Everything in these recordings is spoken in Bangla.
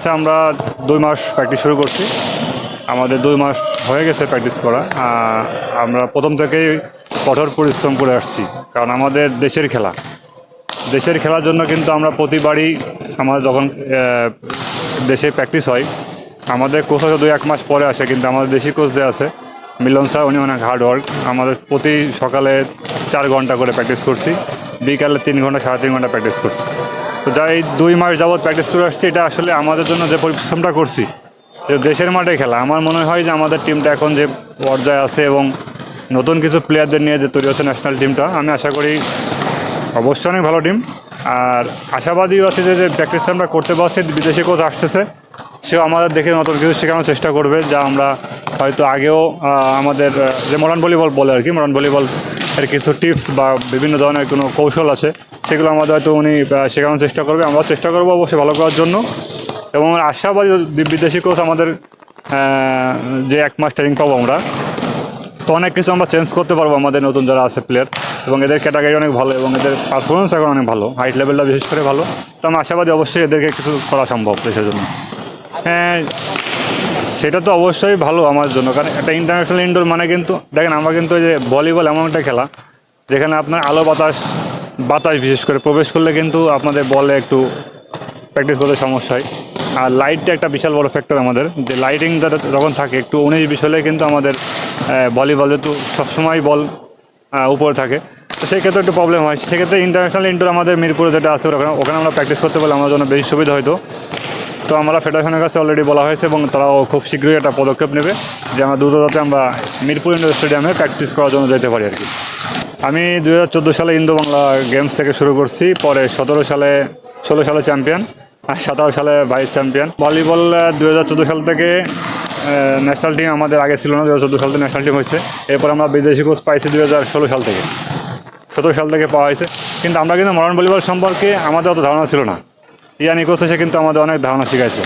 হচ্ছে আমরা দুই মাস প্র্যাকটিস শুরু করছি। আমাদের দুই মাস হয়ে গেছে প্র্যাকটিস করা। আমরা প্রথম থেকেই কঠোর পরিশ্রম করে আসছি, কারণ আমাদের দেশের খেলা। দেশের খেলার জন্য কিন্তু আমরা প্রতিবারই আমার যখন দেশে প্র্যাকটিস হয়, আমাদের কোচ হয়তো দুই এক মাস পরে আসে, কিন্তু আমাদের দেশি কোচ যে আছে, মিলন স্যার, উনি অনেক হার্ড ওয়ার্ক আমাদের প্রতি সকালে চার ঘণ্টা করে প্র্যাকটিস করছি, বিকালে তিন ঘণ্টা, সাড়ে তিন ঘণ্টা প্র্যাকটিস করছি। তো যাই দুই মাস যাবৎ প্র্যাকটিস করে আসছি, এটা আসলে আমাদের জন্য যে পরিশ্রমটা করছি, যে দেশের মাঠে খেলা, আমার মনে হয় যে আমাদের টিমটা এখন যে পর্যায়ে আছে এবং নতুন কিছু প্লেয়ারদের নিয়ে যে তৈরি হচ্ছে ন্যাশনাল টিমটা আমি আশা করি অবশ্যই অনেক ভালো টিম আর আশাবাদীও আছে যে প্র্যাকটিসটা আমরা করতে পারছি, বিদেশি কোচ আসতেছে, সেও আমাদের দেখে নতুন কিছু শেখানোর চেষ্টা করবে, যা আমরা হয়তো আগেও আমাদের যে মডার্ন ভলিবল বলে আর কি মডার্ন ভলিবল এর কিছু টিপস বা বিভিন্ন ধরনের কোনো কৌশল আছে, সেগুলো আমাদের হয়তো উনি শেখানোর চেষ্টা করবে। আমরা চেষ্টা করব অবশ্যই ভালো করার জন্য। এবং আশাবাদী বিদেশি কোচ আমাদের যে এক মাস ট্রেনিং পাবো আমরা। তো অনেক কিছু আমরা চেঞ্জ করতে পারব আমাদের নতুন যারা আছে প্লেয়ার এবং এদের ক্যাটাগরি অনেক ভালো এবং এদের পারফরমেন্স এখন অনেক ভালো। হাইট লেভেলটা বিশেষ করে ভালো। তো আমি আশাবাদী অবশ্যই এদেরকে কিছু করা সম্ভব দেশের জন্য। হ্যাঁ সেটা তো অবশ্যই ভালো আমার জন্য, কারণ একটা ইন্টারন্যাশনাল ইনডোর মানে কিন্তু, দেখেন আমার কিন্তু যে ভলিবল এমন একটা খেলা, যেখানে আপনার আলো বাতাস বাতাস বিশেষ করে প্রবেশ করলে কিন্তু আপনাদের বলে একটু প্র্যাকটিস করতে সমস্যা হয়। আর লাইটটা একটা বিশাল বড় ফ্যাক্টর আমাদের, যে লাইটিং যাতে যখন থাকে, একটু উনিশ বিশ হলে কিন্তু আমাদের ভলিবল যেহেতু সবসময় বল উপরে থাকে, তো সেক্ষেত্রে একটু প্রবলেম হয়। সেক্ষেত্রে ইন্টারন্যাশনাল ইনডোর আমাদের মিরপুরে যেটা আছে, ওখানে ওখানে আমরা প্র্যাকটিস করতে পারলে আমার জন্য বেশি সুবিধা হতো তো আমরা ফেডারেশনের কাছে অলরেডি বলা হয়েছে এবং তারাও খুব শীঘ্রই একটা পদক্ষেপ নেবে যে আমরা দ্রুত যাতে আমরা মিরপুর ইন্ডোর স্টেডিয়ামে প্র্যাকটিস করার জন্য যেতে পারি আর কি। আমি দু হাজার চোদ্দ সালে ইন্দো বাংলা গেমস থেকে শুরু করছি, পরে সতেরো সালে, ষোলো সালে চ্যাম্পিয়ন আর সতেরো সালে ভাইস চ্যাম্পিয়ন ভলিবল দু হাজার চোদ্দ সাল থেকে ন্যাশনাল টিম আমাদের আগে ছিল না দু হাজার চোদ্দ সাল থেকে ন্যাশনাল টিম হয়েছে। এরপর আমরা বিদেশি কোচ পাইছি দু হাজার ষোলো সাল থেকে। সতেরো সাল থেকে পাওয়া হয়েছে। কিন্তু আমরা কিন্তু মডার্ন ভলিবল সম্পর্কে আমাদের অত ধারণা ছিল না। ইয়ানি কোচ এসে কিন্তু আমাদের অনেক ধারণা শিখাইছে।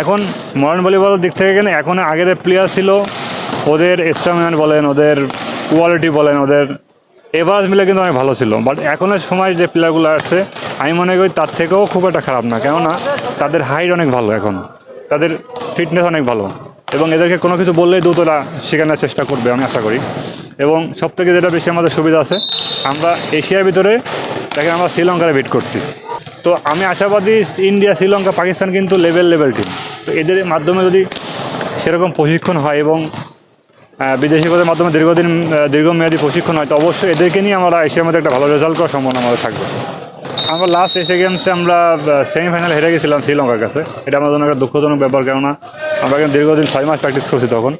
এখন মডার্ন ভলিবলের দিক থেকে গেলে এখন আগের প্লেয়ার ছিল, ওদের স্টামিনার বলেন, ওদের কোয়ালিটি বলেন, ওদের এভারেজ মিলে কিন্তু অনেক ভালো ছিল। বাট এখনের সময় যে প্লেয়ারগুলো আসছে, আমি মনে করি তার থেকেও খুব একটা খারাপ না। কেননা তাদের হাইট অনেক ভালো এখন। তাদের ফিটনেস অনেক ভালো। এবং এদেরকে কোনো কিছু বললেই দ্রুতরা শেখানোর চেষ্টা করবে, আমি আশা করি। এবং সব থেকে যেটা বেশি আমাদের সুবিধা আছে, আমরা এশিয়ার ভিতরে তাকে আমরা শ্রীলঙ্কারে ভিট করছি। তো আমি আশাবাদী ইন্ডিয়া, শ্রীলঙ্কা, পাকিস্তান কিন্তু লেভেল লেভেল টিম তো এদের মাধ্যমে যদি সেরকম প্রশিক্ষণ হয় এবং বিদেশি কোচের মাধ্যমে দীর্ঘদিন দীর্ঘমেয়াদী প্রশিক্ষণ হয়, তো অবশ্যই এদেরকে নিয়ে আমরা এশিয়ার মধ্যে একটা ভালো রেজাল্ট করার সম্ভাবনা আমাদের থাকবে। আমরা লাস্ট এশিয়া গেমসে আমরা সেমিফাইনাল হেরে গেছিলাম শ্রীলঙ্কার কাছে। এটা আমাদের জন্য একটা দুঃখজনক ব্যাপার, কেননা আমরা কিন্তু দীর্ঘদিন ছয় মাস প্র্যাকটিস করছি তখন।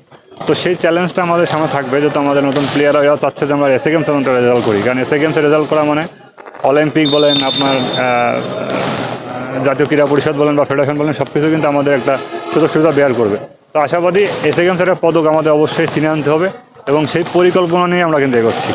তো সেই চ্যালেঞ্জটা আমাদের সামনে থাকবে, যেহেতু আমাদের নতুন প্লেয়াররা চাচ্ছে যে আমরা এসএ গেমসে রেজাল্ট করি। কারণ এসএ গেমসে রেজাল্ট করা মানে অলিম্পিক বলেন, আপনার জাতীয় ক্রীড়া পরিষদ বলেন বা ফেডারেশন বলেন সব কিছু কিন্তু আমাদের একটা সুযোগ সুবিধা বেয়ার করবে। তো আশাবাদী এসএ গেমসের একটা পদক আমাদের অবশ্যই চিনে আনতে হবে এবং সেই পরিকল্পনা নিয়ে আমরা কিন্তু এগোচ্ছি।